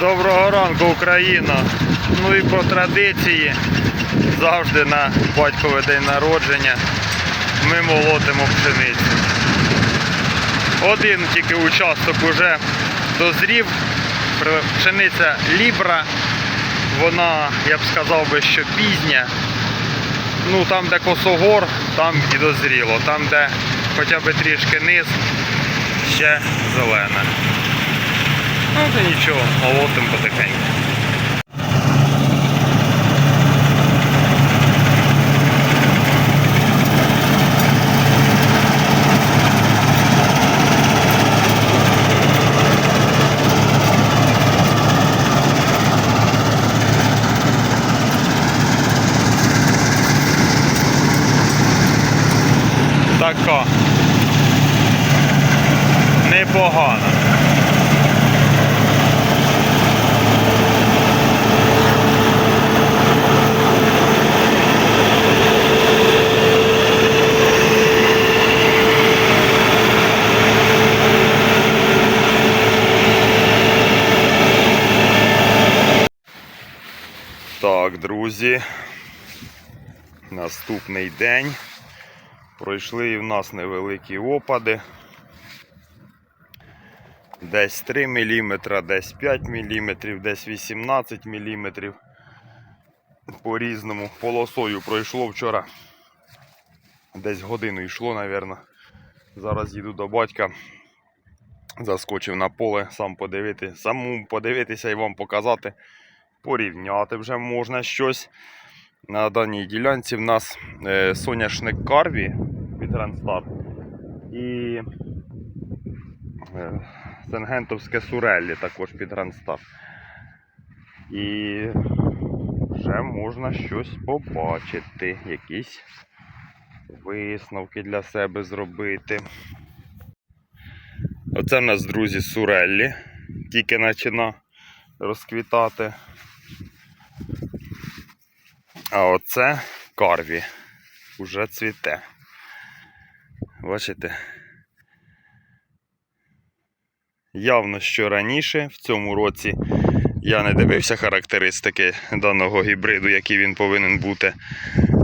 Доброго ранку, Україна. Ну і по традиції завжди на батьковий день народження ми молотимо пшеницю. Один тільки участок уже дозрів. Пшениця лібра. Вона, я б сказав би, що пізня. Ну там, де косогор, там і дозріло. Там, де хоча б трішки низ, ще зелене. Ну то нічого, молотим потихеньку. Така. Непогана. Так, друзі. Наступний день. Пройшли і в нас невеликі опади. Десь 3 мм, десь 5 мм, десь 18 мм. По-різному. Полосою пройшло вчора. Десь годину йшло, мабуть. Зараз їду до батька. Заскочив на поле, сам подивити, самому подивитися і вам показати. Порівняти вже можна щось. На даній ділянці в нас е, соняшник Карві від Ренстарт і е, Сенгентовське Суреллі також під Ренстарт. І вже можна щось побачити, якісь висновки для себе зробити. Оце в нас, друзі, Суреллі. Тільки почина розквітати. А оце карві. Уже цвіте. Бачите? Явно, що раніше в цьому році я не дивився характеристики даного гібриду, який він повинен бути.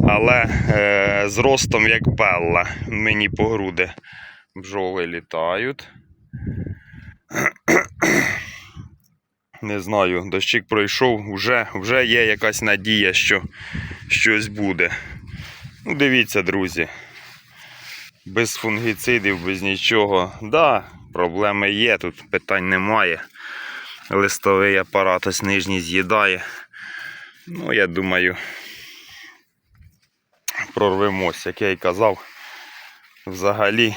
Але е, з ростом як Белла. Мені по груди бджоли літають. Не знаю, дощик пройшов, вже, вже є якась надія, що щось буде. Ну, дивіться, друзі. Без фунгіцидів, без нічого. Да, проблеми є, тут питань немає. Листовий апарат ось нижній з'їдає. Ну, я думаю, прорвемось, як я й казав. Взагалі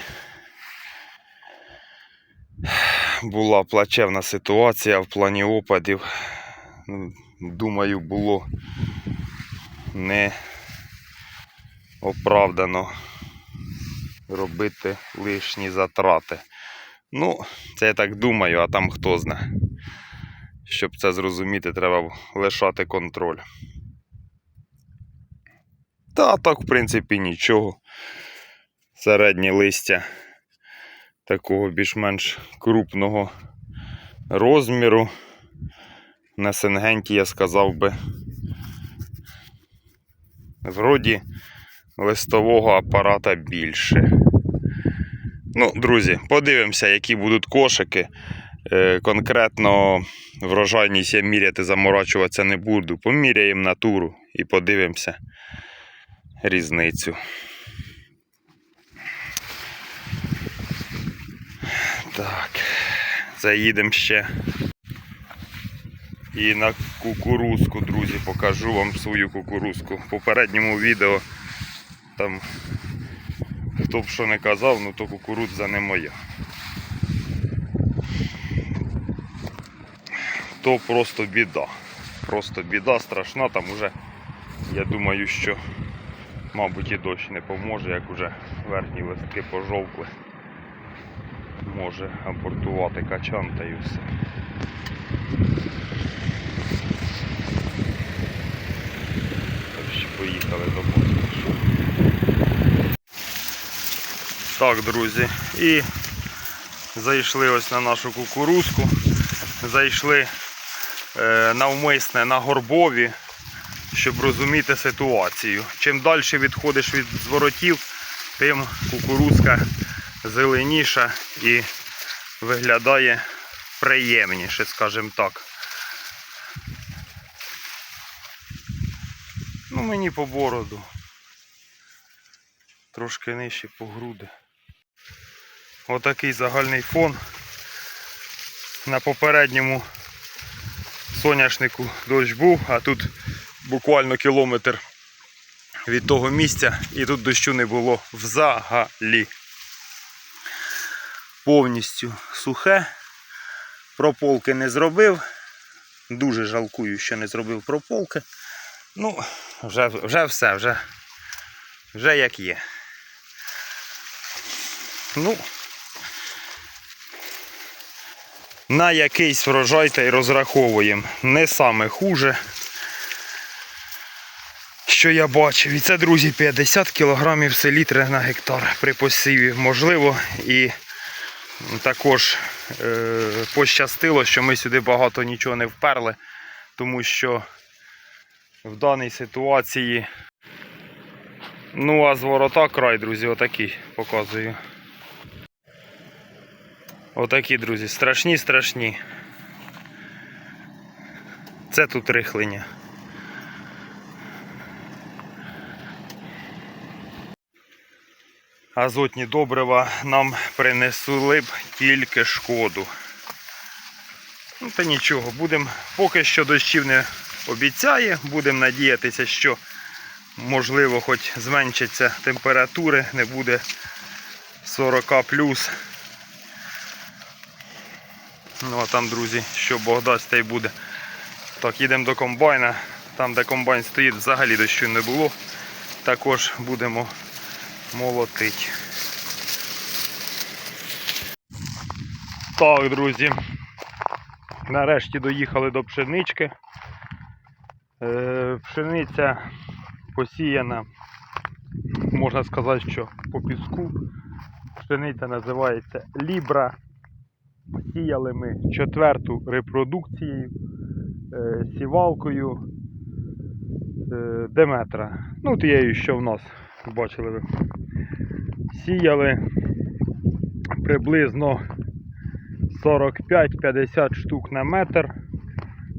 була плачевна ситуація в плані опадів. Ну, Думаю, було не оправдано робити лишні затрати. Ну, це я так думаю, а там хто зна. Щоб це зрозуміти, треба лишати контроль. Та так, в принципі, нічого. Середнє листя такого більш-менш крупного розміру. На Сенгенті я сказав би. Вроді листового апарата більше. Ну, друзі, подивимося, які будуть кошики. Е, конкретно врожайність я міряти, заморачуватися не буду. Поміряємо натуру і подивимося різницю. Так, заїдемо ще. І на кукурузку, друзі, покажу вам свою кукурузку. В попередньому відео там хто б що не казав, ну то кукурудза не моя. То просто біда. Просто біда страшна, там уже я думаю, що мабуть і дощ не поможе, як уже верхні листки пожовкли. Може абортувати качан та й все. Поїхали до Москви. Так, друзі, і зайшли ось на нашу кукурузку. Зайшли е, навмисне на горбові, щоб розуміти ситуацію. Чим далі відходиш від зворотів, тим кукурузка зеленіша і виглядає приємніше, скажімо так. Ну, мені по бороду. Трошки нижче по груди. Отакий загальний фон. На попередньому соняшнику дощ був, а тут буквально кілометр від того місця і тут дощу не було взагалі. Повністю сухе. Прополки не зробив. Дуже жалкую, що не зробив прополки. Ну, вже, вже все, вже, вже як є. Ну, на якийсь врожай та й розраховуємо. Не саме хуже, що я бачив. І це, друзі, 50 кг селітри на гектар при посіві. Можливо, і також е, пощастило, що ми сюди багато нічого не вперли, тому що в даній ситуації. Ну, а з ворота край, друзі, отакий показую. Отакі, друзі, страшні, страшні. Це тут рихлення. Азотні добрива нам принесли б тільки шкоду. Ну та нічого, будемо, поки що дощів не обіцяє, будемо надіятися, що можливо хоч зменшаться температури, не буде 40 плюс. Ну а там, друзі, що Бог дасть, та й буде. Так, їдемо до комбайна. Там, де комбайн стоїть, взагалі дощу не було. Також будемо молотити. Так, друзі. Нарешті доїхали до пшенички. Е, Пшениця посіяна, можна сказати, що по піску. Пшениця називається Лібра. Сіяли ми четверту репродукцією, е, сівалкою е, Деметра. Ну, тією, що в нас, бачили ви. Сіяли приблизно 45-50 штук на метр.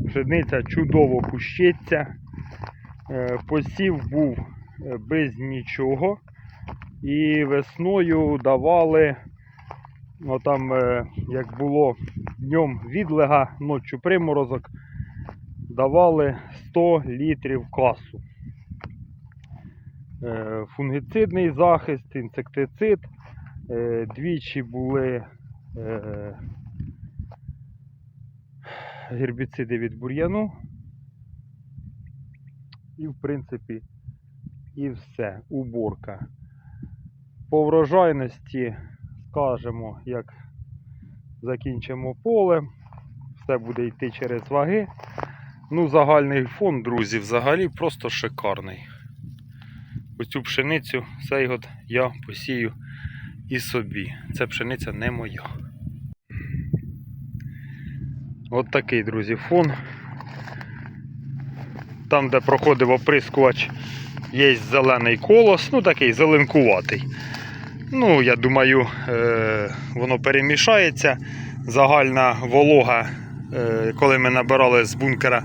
Пшениця чудово кущиться. Е, Посів був е, без нічого. І весною давали, ну там, е, як було днем відлега, ночі приморозок, давали 100 літрів касу. Е, Фунгіцидний захист, інсектицид. Е, Двічі були е, гербіциди від бур'яну. І, в принципі, і все. Уборка. По врожайності скажемо, як закінчимо поле. Все буде йти через ваги. Ну, загальний фон, друзі, взагалі просто шикарний. Оцю пшеницю цей год я посію і собі. Ця пшениця не моя. От такий, друзі, фон. Там, де проходив оприскувач, є зелений колос, ну такий зеленкуватий. Ну, я думаю, е, воно перемішається. Загальна волога, е, коли ми набирали з бункера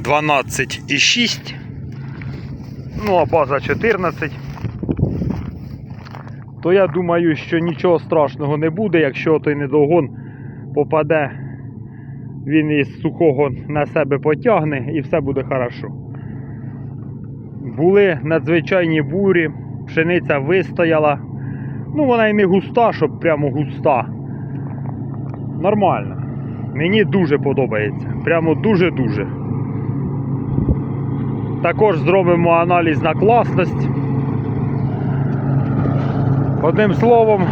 12,6. Ну, а база 14. То я думаю, що нічого страшного не буде, якщо той недогон попаде, він із сухого на себе потягне і все буде хорошо. Були надзвичайні бурі, пшениця вистояла. Ну, вона і не густа, щоб прямо густа. Нормально. Мені дуже подобається. Прямо дуже-дуже. Також зробимо аналіз на класність. Одним словом,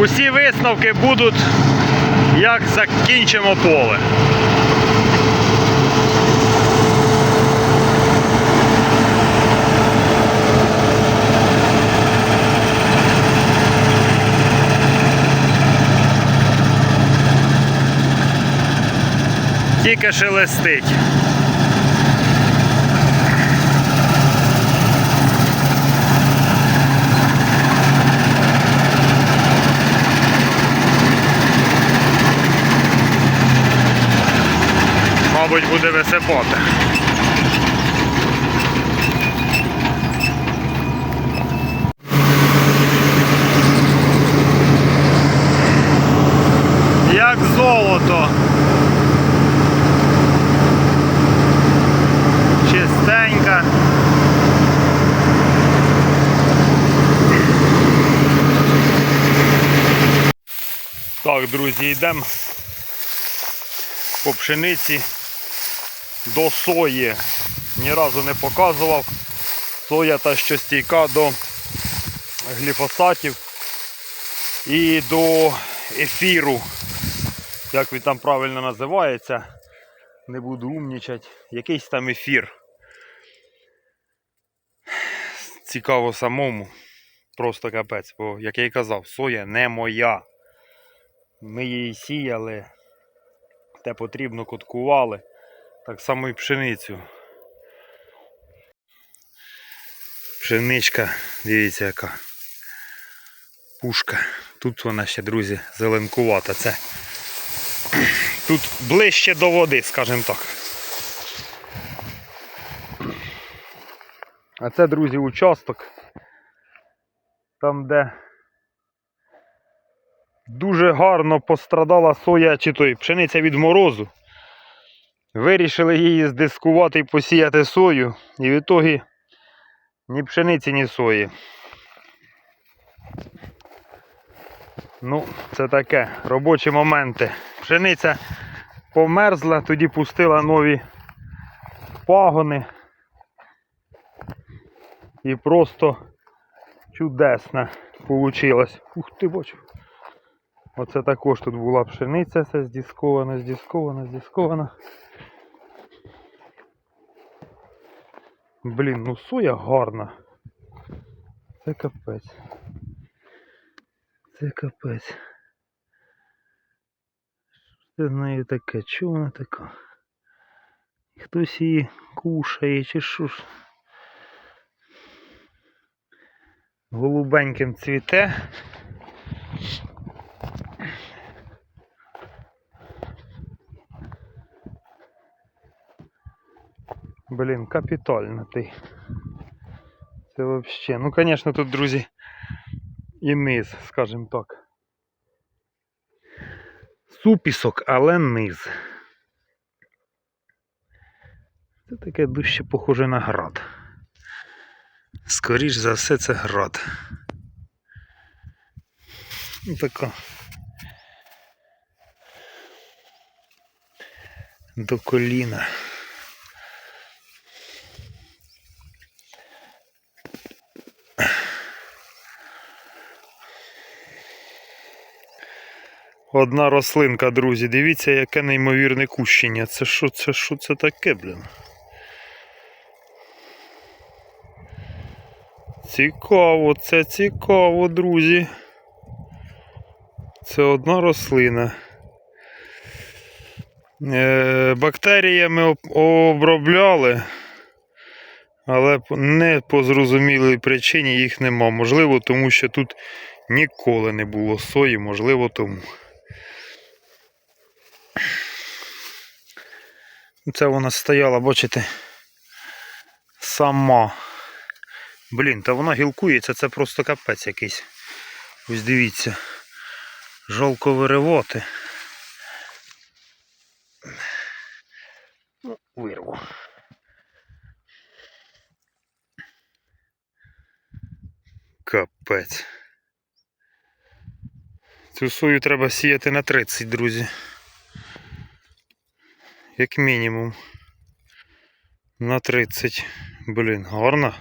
усі висновки будуть, як закінчимо поле. Тільки шелестить. Мабуть, буде висипати. Як золото. Чистенька. Так, друзі, йдемо по пшениці до сої. Ні разу не показував. Соя та що стійка до гліфосатів і до ефіру. Як він там правильно називається. Не буду умнічати. Якийсь там ефір. Цікаво самому. Просто капець, бо, як я й казав, соя не моя. Ми її сіяли, те потрібно коткували. Так само і пшеницю. Пшеничка, дивіться яка. Пушка. Тут вона ще, друзі, зеленкувата. Це тут ближче до води, скажімо так. А це, друзі, участок. Там, де дуже гарно пострадала соя чи той пшениця від морозу. Вирішили її здискувати і посіяти сою. І в ітогі ні пшениці, ні сої. Ну, це таке, робочі моменти. Пшениця померзла, тоді пустила нові пагони. І просто чудесно вийшло. Ух ти бачу. Оце також тут була пшениця, це здіскована, здіскована, здіскована. Блін, ну соя гарна. Це капець. Це капець. Що з нею таке? Чого вона така? Хтось її кушає чи що ж? Голубеньким цвіте. Блін, капітально ти. Це вообще. Ну, звісно, тут, друзі, і низ, скажімо так. Супісок, але низ. Це таке дужче похоже на град. Скоріш за все це град. Ну, така. До коліна. Одна рослинка, друзі. Дивіться, яке неймовірне кущення. Це що це, що це таке, блін? Цікаво, це цікаво, друзі. Це одна рослина. Е, бактеріями обробляли, але не по зрозумілій причині їх нема. Можливо, тому що тут ніколи не було сої, можливо, тому. Це вона стояла, бачите, сама. Блін, та вона гілкується, це просто капець якийсь. Ось дивіться. Жалко виривати. Ну, вирву. Капець. Цю сою треба сіяти на 30, друзі. Як мінімум. На 30. Блін, гарно.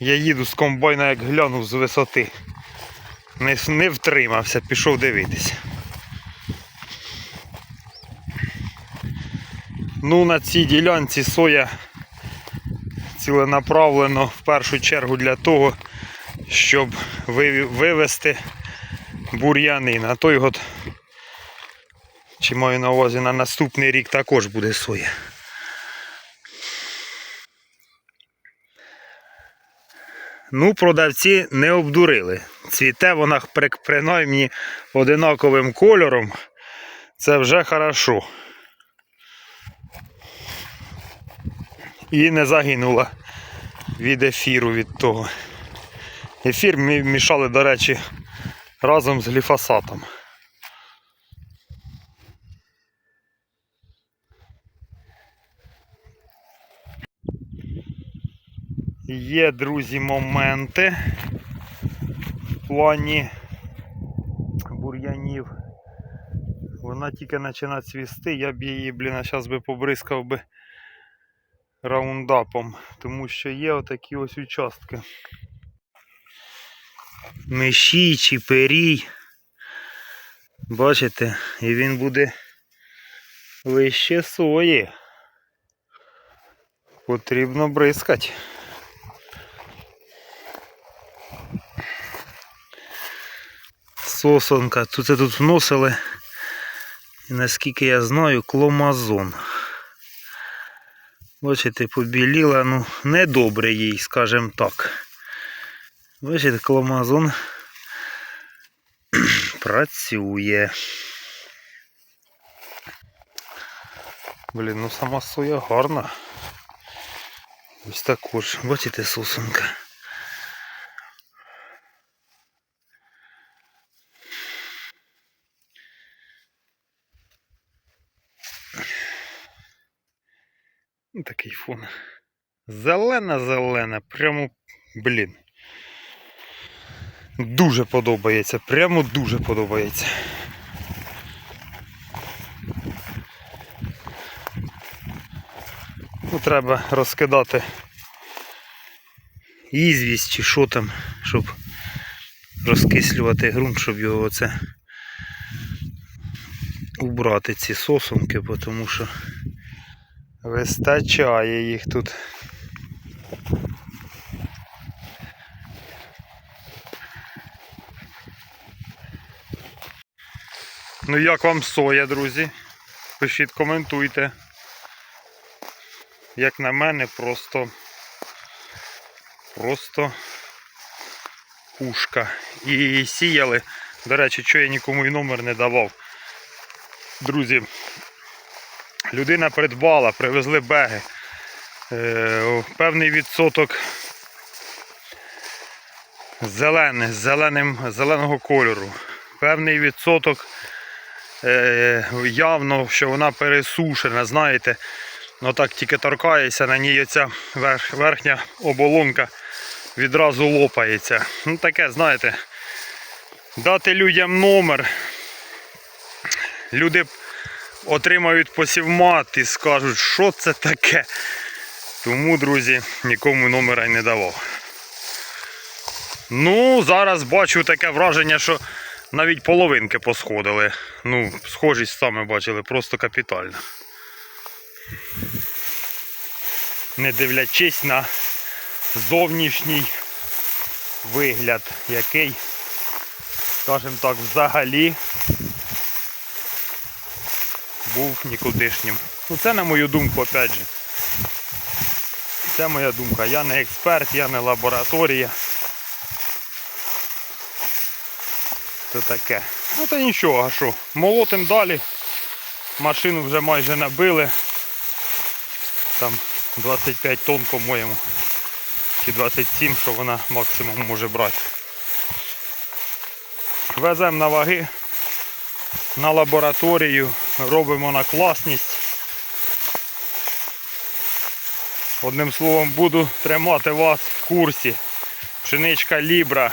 Я їду з комбайна, як глянув з висоти. Не, не втримався, пішов дивитися. Ну, на цій ділянці соя ціленаправлено в першу чергу для того, щоб вивести бур'яни. На той год, чи маю на увазі на наступний рік також буде соя. Ну, продавці не обдурили. Цвіте вона принаймні одинаковим кольором. Це вже хорошо. І не загинула від ефіру від того. Ефір ми мішали, до речі, разом з гліфосатом. Є, друзі, моменти в плані бур'янів. Вона тільки починає цвісти, я б її, блін, а зараз би побризкав би раундапом, тому що є отакі ось участки. Миші чи перій. Бачите, і він буде вище сої. Потрібно бризкати. Сосонка. Тут це тут вносили. І наскільки я знаю, кломазон. Бачите, побіліла, ну, недобре їй, скажімо так. Бачите, кломазон працює. Блін, ну сама соя гарна. Ось також, бачите, сосунка. Ну, Такий фон. Зелена-зелена, прямо, блін. Дуже подобається, прямо дуже подобається. Ну, треба розкидати ізвість чи що там, щоб розкислювати ґрунт, щоб його оце убрати ці сосунки, тому що вистачає їх тут. Ну як вам соя, друзі? Пишіть, коментуйте. Як на мене, просто просто пушка. І сіяли. До речі, що я нікому і номер не давав. Друзі, людина придбала, привезли беги. Е, певний відсоток зелене, зеленим, зеленого кольору. Певний відсоток явно, що вона пересушена, знаєте. Ну так тільки торкається, на ній оця верхня оболонка відразу лопається. Ну таке, знаєте, дати людям номер. Люди отримають посівмат і скажуть, що це таке. Тому, друзі, нікому номера й не давав. Ну, зараз бачу таке враження, що навіть половинки посходили. Ну, схожість саме бачили, просто капітально. Не дивлячись на зовнішній вигляд, який, скажімо так, взагалі був нікудишнім. Ну це на мою думку, опять же. Це моя думка. Я не експерт, я не лабораторія. Це таке. Ну та нічого, що? Молотим далі. Машину вже майже набили. Там 25 тонн, по-моєму. Чи 27, що вона максимум може брати. Веземо на ваги, на лабораторію, робимо на класність. Одним словом, буду тримати вас в курсі. Пшеничка Лібра.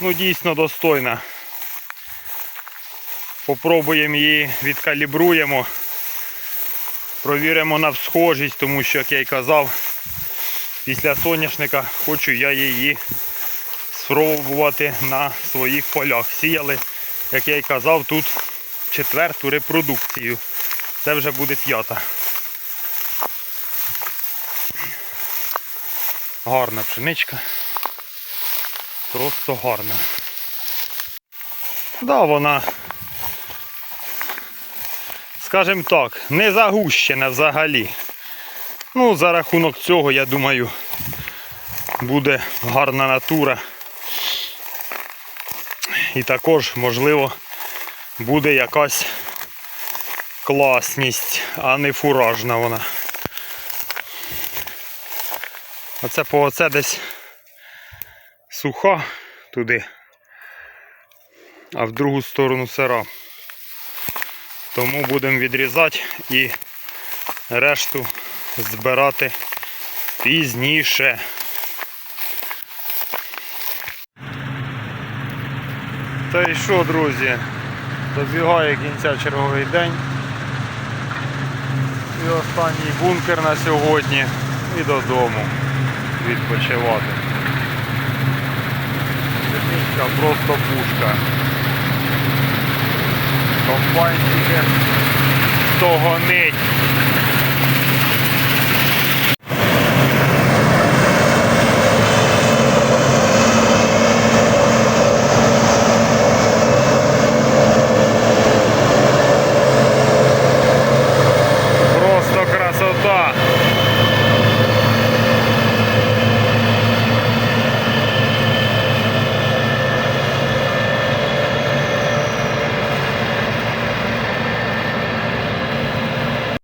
Ну, дійсно достойна. Попробуємо її, відкалібруємо. Провіримо на всхожість, тому що, як я й казав, після соняшника хочу я її спробувати на своїх полях. Сіяли, як я й казав, тут четверту репродукцію. Це вже буде п'ята. Гарна пшеничка. Просто гарна. Да, вона, скажімо так, не загущена взагалі. Ну, за рахунок цього, я думаю, буде гарна натура. І також, можливо, буде якась класність, а не фуражна вона. Оце по оце десь суха туди, а в другу сторону сира. Тому будемо відрізати і решту збирати пізніше. Та й що, друзі? Добігає кінця черговий день. І останній бункер на сьогодні і додому відпочивати. Технічка просто пушка. Комбайн тільки стогонить.